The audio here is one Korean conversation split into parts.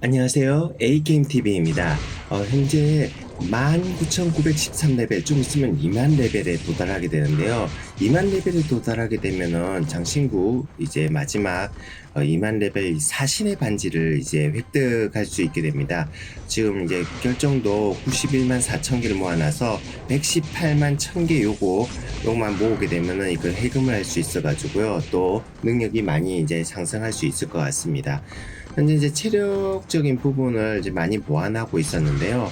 안녕하세요. A게임TV입니다. 어, 현재 19,913레벨, 좀 있으면 2만 레벨에 도달하게 되는데요. 2만 레벨에 도달하게 되면은 장신구 이제 마지막 어, 2만 레벨 사신의 반지를 이제 획득할 수 있게 됩니다. 지금 이제 결정도 91만 4천 개를 모아놔서 118만 1000개 요거, 요거만 모으게 되면은 이걸 해금을 할 수 있어가지고요. 또 능력이 많이 이제 상승할 수 있을 것 같습니다. 현재 이제 체력적인 부분을 이제 많이 보완하고 있었는데요.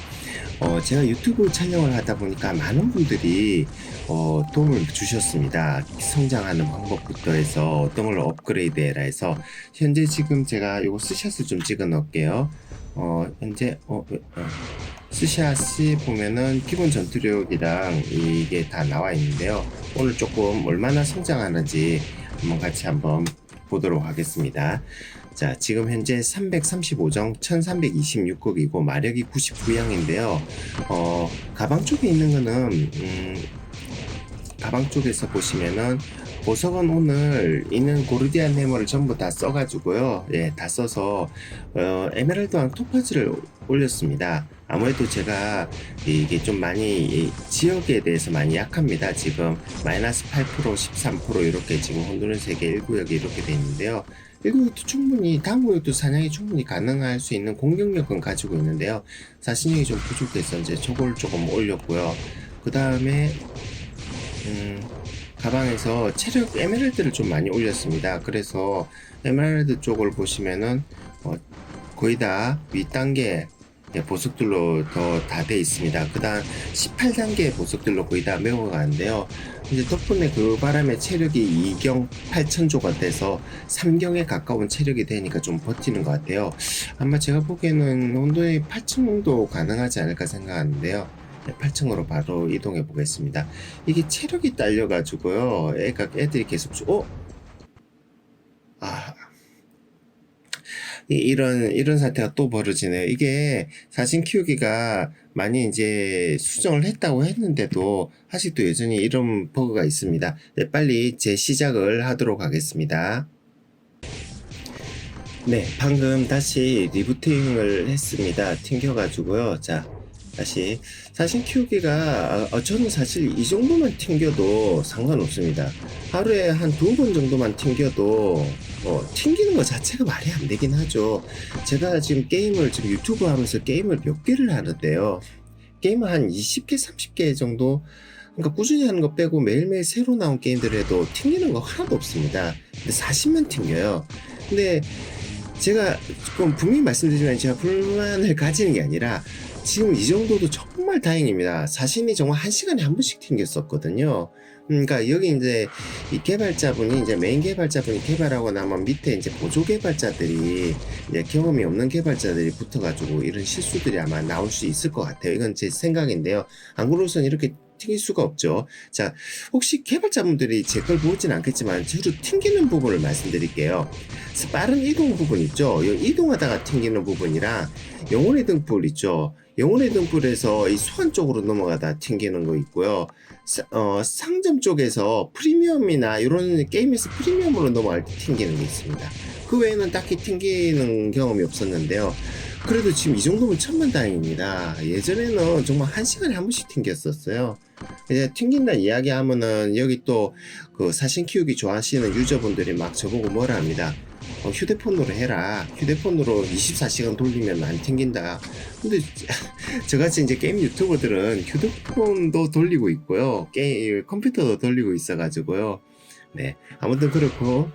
어, 제가 유튜브 촬영을 하다 보니까 많은 분들이 어, 도움을 주셨습니다. 성장하는 방법부터 해서 어떤 걸 업그레이드 해라 해서 현재 지금 제가 이거 스샷을 좀 찍어 놓을게요. 어, 현재 어, 어, 스샷이 보면은 기본 전투력이랑 이게 다 나와 있는데요. 오늘 조금 얼마나 성장하는지 한번 같이 한번 보도록 하겠습니다. 자, 지금 현재 335정 1326곡이고 마력이 99양인데요. 어, 가방 쪽에 있는 거는 음, 가방 쪽에서 보시면은 보석은 오늘 있는 고르디안 네모를 전부 다 써가지고요. 예, 다 써서 어, 에메랄드왕 토퍼즈를 올렸습니다. 아무래도 제가 이게 좀 많이 이 지역에 대해서 많이 약합니다. 지금 마이너스 8% 13% 이렇게 지금 혼돈의 세계 1구역이 이렇게 돼 있는데요. 1구역도 충분히 다음 구역도 사냥이 충분히 가능할 수 있는 공격력은 가지고 있는데요. 사신력이 좀 부족해서 이제 저걸 조금 올렸고요. 그 다음에 음, 가방에서 체력 에메랄드를 좀 많이 올렸습니다. 그래서 에메랄드 쪽을 보시면은 어, 거의 다 윗단계 예, 보석들로 더 다 돼 있습니다. 그 다음 18단계 보석들로 거의 다 메워가는데요. 이제 덕분에 그 바람에 체력이 2경 8천조가 돼서 3경에 가까운 체력이 되니까 좀 버티는 것 같아요. 아마 제가 보기에는 온도에 8층 정도 가능하지 않을까 생각하는데요. 8층으로 바로 이동해 보겠습니다. 이게 체력이 딸려가지고요. 애가 애들이 계속 주- 어? 아 이- 이런 이런 사태가 또 벌어지네요. 이게 사신 키우기가 많이 이제 수정을 했다고 했는데도 아직도 여전히 이런 버그가 있습니다. 네, 빨리 재시작을 하도록 하겠습니다. 네, 방금 다시 리부팅을 했습니다. 튕겨가지고요. 자, 다시 사실 키우기가 어, 저는 사실 이 정도만 튕겨도 상관없습니다. 하루에 한 두 번 정도만 튕겨도 어, 튕기는 것 자체가 말이 안 되긴 하죠. 제가 지금 게임을 지금 유튜브 하면서 게임을 몇 개를 하는데요. 게임을 한 20개, 30개 정도 그러니까 꾸준히 하는 거 빼고 매일매일 새로 나온 게임들 해도 튕기는 거 하나도 없습니다. 근데 40만 튕겨요. 근데 제가 조금 분명히 말씀드리지만 제가 불만을 가지는 게 아니라 지금 이 정도도 정말 다행입니다. 자신이 정말 한 시간에 한 번씩 튕겼었거든요. 음, 그러니까 여기 이제 이 개발자분이 이제 메인 개발자분이 개발하고 나면 밑에 이제 보조 개발자들이 이제 경험이 없는 개발자들이 붙어가지고 이런 실수들이 아마 나올 수 있을 것 같아요. 이건 제 생각인데요. 안 그러고선 이렇게 튕길 수가 없죠. 자, 혹시 개발자분들이 제 걸 보진 않겠지만 저로 튕기는 부분을 말씀드릴게요. 빠른 이동 부분 있죠. 이 이동하다가 튕기는 부분이랑 영혼의 등불 있죠. 영혼의 등불에서 이 소환 쪽으로 넘어가다 튕기는 거 있고요. 사- 어, 상점 쪽에서 프리미엄이나 이런 게임에서 프리미엄으로 넘어갈 때 튕기는 게 있습니다. 그 외에는 딱히 튕기는 경험이 없었는데요. 그래도 지금 이 정도면 천만 다행입니다. 예전에는 정말 한 시간에 한 번씩 튕겼었어요. 이제 튕긴다 이야기하면은 여기 또 그 사신 키우기 좋아하시는 유저분들이 막 저보고 뭐라 합니다. 어, 휴대폰으로 해라. 휴대폰으로 24시간 돌리면 안 튕긴다. 근데 저같이 이제 게임 유튜버들은 휴대폰도 돌리고 있고요. 게임 컴퓨터도 돌리고 있어가지고요. 네, 아무튼 그렇고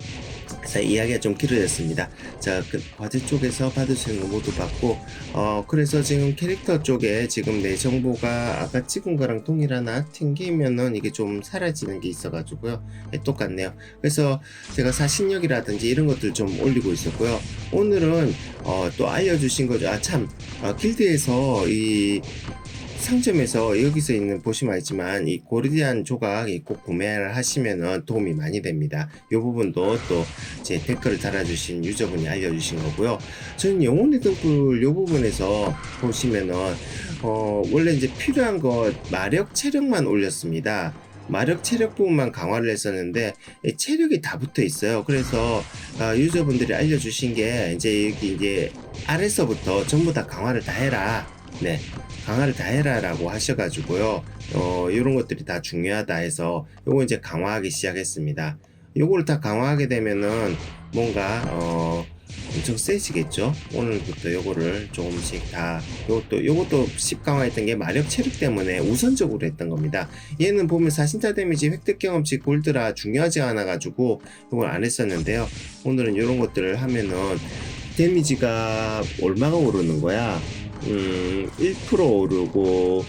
자 이야기가 좀 길어졌습니다. 자, 그 과제 쪽에서 받으시는 거 모두 받고 어 그래서 지금 캐릭터 쪽에 지금 내 정보가 아까 찍은 거랑 동일하나 튕기면은 이게 좀 사라지는 게 있어가지고요. 네, 똑같네요. 그래서 제가 사신력이라든지 이런 것들 좀 올리고 있었고요. 오늘은 어, 또 알려주신 거죠. 아참 길드에서 이 상점에서 여기서 있는 보시면 알지만 이 고르디안 조각 이꼭 구매를 하시면은 도움이 많이 됩니다. 이 부분도 또 제 댓글을 달아주신 유저분이 알려주신 거고요. 저는 영혼의 등불 이 부분에서 보시면은 어 원래 이제 필요한 거 마력 체력만 올렸습니다. 마력 체력 부분만 강화를 했었는데 이 체력이 다 붙어 있어요. 그래서 아, 유저분들이 알려주신 게 이제 여기 이제 아래서부터 전부 다 강화를 다 해라. 네, 강화를 다 해라라고 하셔가지고요. 어, 이런 것들이 다 중요하다 해서 요거 이제 강화하기 시작했습니다. 요거를 다 강화하게 되면은 뭔가 어 엄청 세지겠죠. 오늘부터 요거를 조금씩 다 요것도 요것도 10 강화했던 게 마력 체력 때문에 우선적으로 했던 겁니다. 얘는 보면 사신타 데미지 획득 경험치 골드라 중요하지 않아 가지고 요걸 안 했었는데요. 오늘은 요런 것들을 하면은 데미지가 얼마가 오르는 거야? 음, 1% 오르고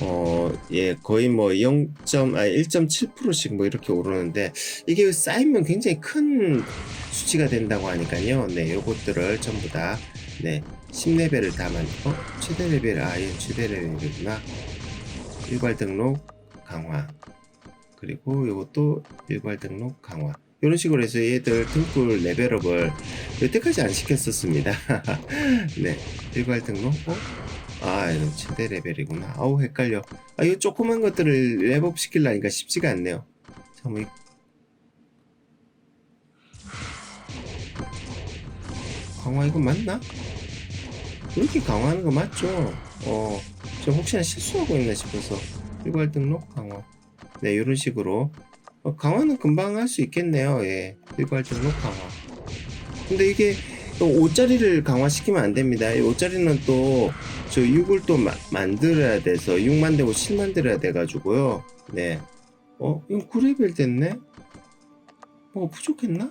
어, 예, 거의 뭐 0. 아 1.7%씩 뭐 이렇게 오르는데 이게 쌓이면 굉장히 큰 수치가 된다고 하니까요. 네, 요것들을 전부 다 네, 10레벨을 다 만, 어? 최대 레벨, 아, 얘 최대 레벨이구나. 일괄 등록 강화. 그리고 요것도 일괄 등록 강화. 이런 식으로 해서 얘들 등불 레벨업을 여태까지 안 시켰었습니다. 네, 일괄 등록. 어? 아, 이거 최대 레벨이구나. 아우, 헷갈려. 아, 이 조그만 것들을 랩업 시키려니까 쉽지가 않네요. 잠깐만, 이- 강화 이거 맞나? 이렇게 강화하는 거 맞죠? 어, 저 혹시나 실수하고 있나 싶어서 일괄 등록 강화. 네, 이런 식으로 어, 강화는 금방 할 수 있겠네요. 예, 일괄 등록 강화. 근데 이게 또 5짜리를 강화시키면 안 됩니다. 이 5짜리는 또 저 6을 또 마- 만들어야 돼서 6 만들고 7 만 들어야 돼가지고요. 네. 어, 이거 9레벨 됐네? 뭐가 부족했나?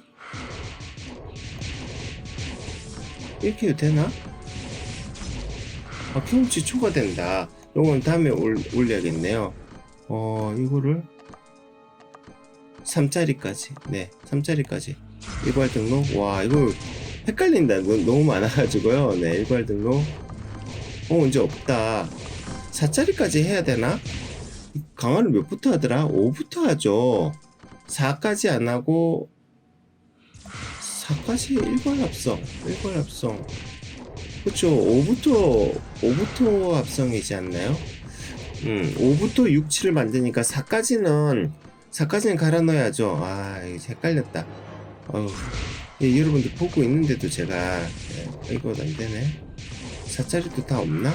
이렇게 해도 되나? 아, 경험치 초과된다. 요건 다음에 올, 올려야겠네요. 어, 이거를 3짜리까지. 네, 3짜리까지. 일괄 등록. 와, 이거 헷갈린다. 너, 너무 많아가지고요. 네, 일괄 등록. 어, 이제 없다. 4짜리까지 해야 되나? 강화를 몇부터 하더라? 5부터 하죠. 4까지 안 하고 4까지 일괄 합성, 일괄 합성. 그쵸, 5부터, 5부터 합성이지 않나요? 음, 5부터 6, 7을 만드니까 4까지는, 4까지는 갈아 넣어야죠. 아, 이거 헷갈렸다. 어휴, 예, 여러분들 보고 있는데도 제가, 예, 이거 안 되네. 4짜리도 다 없나?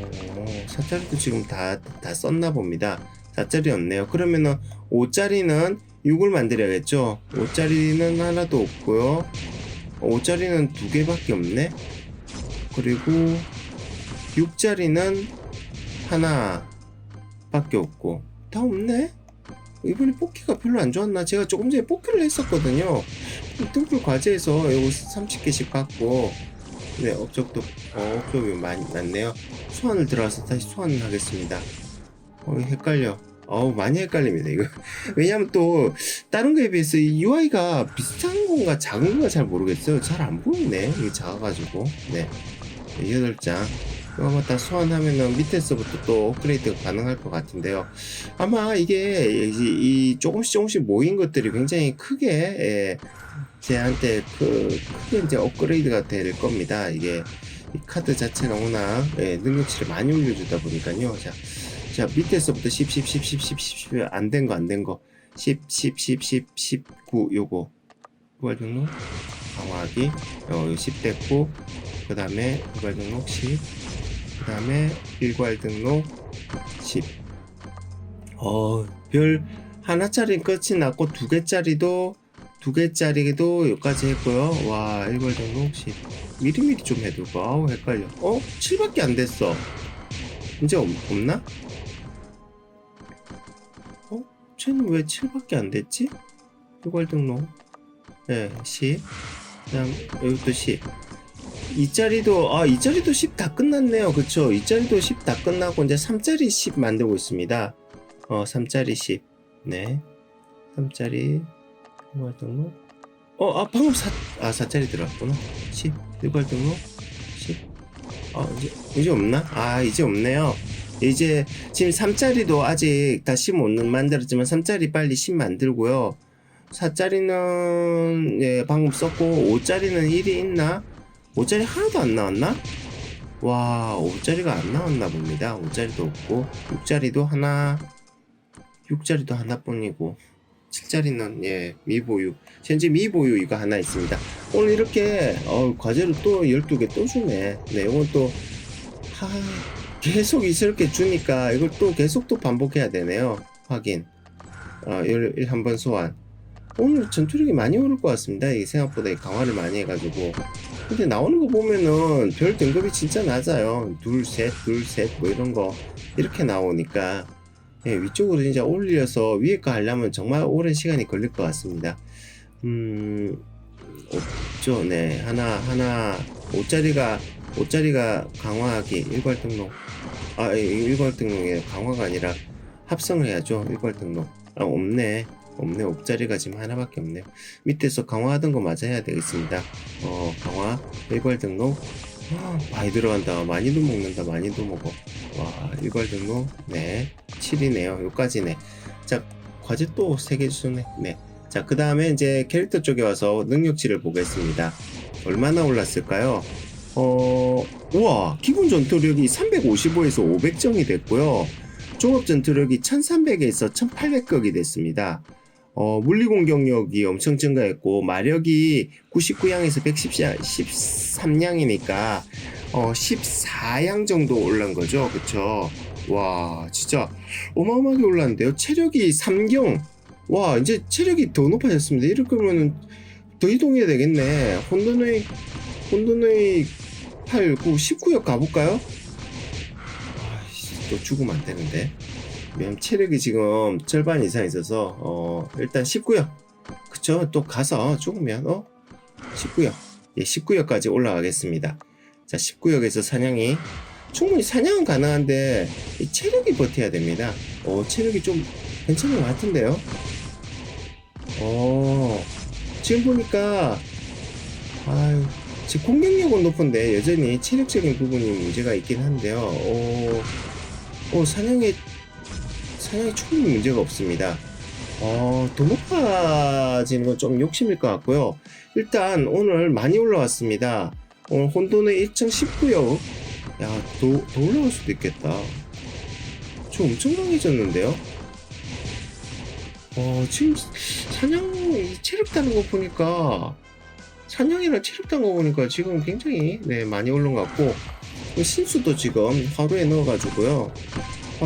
어, 4짜리도 지금 다, 다 썼나 봅니다. 4짜리 없네요. 그러면은 5짜리는 6을 만들어야겠죠. 5짜리는 하나도 없고요. 5짜리는 두 개밖에 없네. 그리고 6짜리는 하나밖에 없고 다 없네. 이번에 뽑기가 별로 안 좋았나? 제가 조금 전에 뽑기를 했었거든요. 등불 과제에서 이거 30개씩 받고 네 업적도 어, 업적이 많이 많네요. 소환을 들어와서 다시 소환을 하겠습니다. 어, 헷갈려. 어우, 많이 헷갈립니다, 이거. 왜냐면 또, 다른 거에 비해서 이 UI가 비슷한 건가 작은 건가 잘 모르겠어요. 잘 안 보이네. 이게 작아가지고. 네. 네, 8장. 이거 아마 다 소환하면은 밑에서부터 또 업그레이드가 가능할 것 같은데요. 아마 이게 이, 이 조금씩 조금씩 모인 것들이 굉장히 크게, 예, 제한테 그, 크게 이제 업그레이드가 될 겁니다. 이게 이 카드 자체가 워낙 예, 능력치를 많이 올려주다 보니까요. 자, 자 밑에서부터 10, 10, 10, 10, 10, 10, 10 안된 거 안 된 거 10, 10, 10, 10, 19 요거 후발 등록 강화하기 어, 10 됐고 그 다음에 후발 등록 10 그 다음에 일괄 등록 10 어, 별 하나짜리 끝이 났고 두 개짜리도 두 개짜리도 여기까지 했고요 와 일괄 등록 10 미리미리 좀 해둘까 아우 헷갈려 어? 7밖에 안 됐어 이제 없, 없나? 어? 쟤는 왜 7밖에 안 됐지? 일괄 등록 네, 10 그다음 여기도 10 이짜리도 아 이짜리도 10 다 끝났네요. 그쵸? 이짜리도 10 다 끝나고 이제 3짜리 10 만들고 있습니다. 어 3짜리 10 네. 3짜리. 일괄 등록. 어 아 방금 4, 아 4짜리 들어왔구나. 10 일괄 등록. 10 아, 이제, 이제 없나? 아, 이제 없네요. 이제 지금 3짜리도 아직 다시 못 만들었지만 3짜리 빨리 10 만들고요. 4짜리는 예, 방금 썼고 5짜리는 1이 있나? 5짜리 하나도 안 나왔나? 와, 5짜리가 안 나왔나 봅니다. 5짜리도 없고 6짜리도 하나 6짜리도 하나뿐이고 7짜리는 예 미보유 현재 미보유 이거 하나 있습니다. 오늘 이렇게 어, 과제를 또 12개 또 주네. 네 이건 또 하, 계속 이렇게 주니까 이걸 또 계속 또 반복해야 되네요. 확인. 어, 1, 한번 소환. 오늘 전투력이 많이 오를 것 같습니다. 이 생각보다 이 강화를 많이 해가지고 근데 나오는 거 보면은 별 등급이 진짜 낮아요 둘 셋 둘 셋 뭐 이런 거 이렇게 나오니까 예, 위쪽으로 진짜 올려서 위에 거 하려면 정말 오랜 시간이 걸릴 것 같습니다. 음, 없죠. 네. 하나, 하나, 5짜리가, 5짜리가 강화하기, 일괄 등록. 아, 이- 일괄 등록에 강화가 아니라 합성을 해야죠. 일괄 등록. 아, 없네. 없네. 5짜리가 지금 하나밖에 없네요. 밑에서 강화하던 거 맞아 해야 되겠습니다. 어, 강화, 일괄 등록. 아, 많이 들어간다. 많이도 먹는다. 많이도 먹어. 와, 일괄 등록. 네. 7이네요. 요까지네. 자, 과제 또 3개 주네. 네. 자, 그 다음에 이제 캐릭터 쪽에 와서 능력치를 보겠습니다. 얼마나 올랐을까요? 어, 우와, 기본 전투력이 355에서 500정이 됐고요. 종합 전투력이 1300에서 1800극이 됐습니다. 어, 물리 공격력이 엄청 증가했고, 마력이 99양에서 113양이니까, 어, 14양 정도 올란 거죠. 그쵸? 와, 진짜 어마어마하게 올랐는데요. 체력이 3경. 와, 이제 체력이 더 높아졌습니다. 이럴 거면은 더 이동해야 되겠네. 혼돈의, 혼돈의 8, 9, 19역 가볼까요? 아이씨, 또 죽으면 안 되는데. 왜냐면 체력이 지금 절반 이상 있어서, 어, 일단 19역. 그쵸? 또 가서 죽으면, 어? 19역. 예, 19역까지 올라가겠습니다. 자, 19역에서 사냥이 충분히 사냥은 가능한데 이 체력이 버텨야 됩니다. 어, 체력이 좀 괜찮은 것 같은데요. 어, 지금 보니까 아유, 지금 공격력은 높은데 여전히 체력적인 부분이 문제가 있긴 한데요. 어, 어 사냥에 사냥에 충분히 문제가 없습니다. 어, 더 높아지는 건 좀 욕심일 것 같고요. 일단 오늘 많이 올라왔습니다. 오늘 혼돈의 1.19요. 야, 더, 더 올라갈 수도 있겠다. 저 엄청 강해졌는데요? 어, 지금 사냥, 이 체력 따는 거 보니까, 사냥이랑 체력 따는 거 보니까 지금 굉장히, 네, 많이 오른 것 같고, 그 신수도 지금 하루에 넣어가지고요.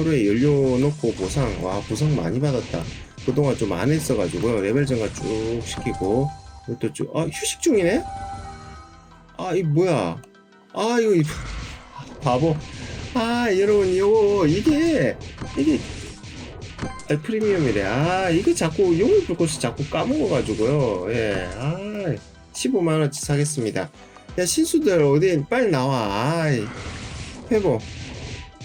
연료 넣고 보상, 와, 보상 많이 받았다. 그동안 좀 안 했어가지고요. 레벨 증가 쭉 시키고, 이것도 쭉, 아, 휴식 중이네? 아, 이 뭐야. 아, 이거, 이- 바보. 아, 여러분, 이거, 이게, 이게, 아, 프리미엄이래. 아, 이거 자꾸, 용을 불꽃이 자꾸 까먹어가지고요. 예, 아, 15만원치 사겠습니다. 야, 신수들, 어디, 빨리 나와. 아이, 회복.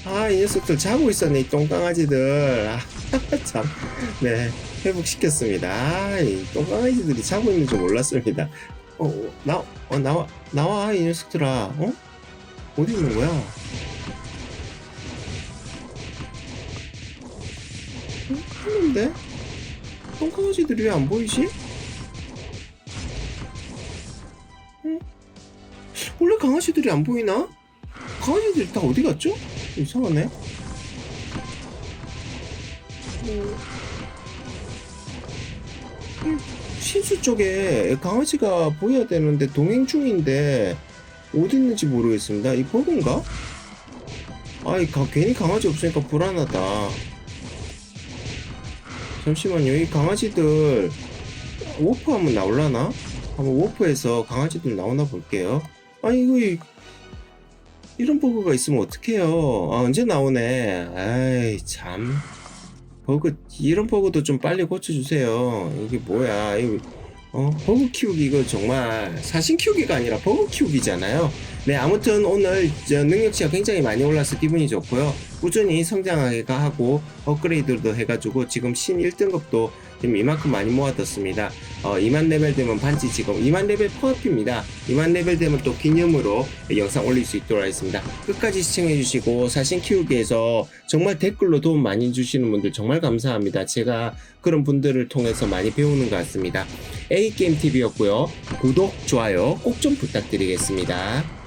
아, 이 녀석들 자고 있었네, 이 똥강아지들. 아, 참. 네, 회복시켰습니다. 아, 이 똥강아지들이 자고 있는 줄 몰랐습니다. 어, 어, 나, 어, 나와, 나와, 이 녀석들아. 어? 어디 있는 거야? 어? 했는데? 똥강아지들이 왜 안 보이지? 응? 원래 강아지들이 안 보이나? 강아지들이 다 어디 갔죠? 이상하네. 어... 음, 신수 쪽에 강아지가 보여야 되는데 동행 중인데 어디 있는지 모르겠습니다. 이 버그인가? 아이 가, 괜히 강아지 없으니까 불안하다. 잠시만요. 이 강아지들 워프 하면 나올라나? 한번 워프해서 강아지들 나오나 볼게요. 아 이거 이, 이런 버그가 있으면 어떡해요. 아 언제 나오네. 아이 참. 버그 이런 버그도 좀 빨리 고쳐주세요. 이게 뭐야? 이거 어, 버그 키우기 이거 정말 사신 키우기가 아니라 버그 키우기잖아요. 네, 아무튼 오늘 저 능력치가 굉장히 많이 올라서 기분이 좋고요. 꾸준히 성장하게 하고 업그레이드도 해가지고 지금 신 1등급도 지금 이만큼 많이 모아뒀습니다. 어, 2만 레벨 되면 반지 지금 2만 레벨 퍼업입니다. 2만 레벨 되면 또 기념으로 영상 올릴 수 있도록 하겠습니다. 끝까지 시청해주시고 사신 키우기에서 정말 댓글로 도움 많이 주시는 분들 정말 감사합니다. 제가 그런 분들을 통해서 많이 배우는 것 같습니다. A게임TV였고요. 구독, 좋아요 꼭 좀 부탁드리겠습니다.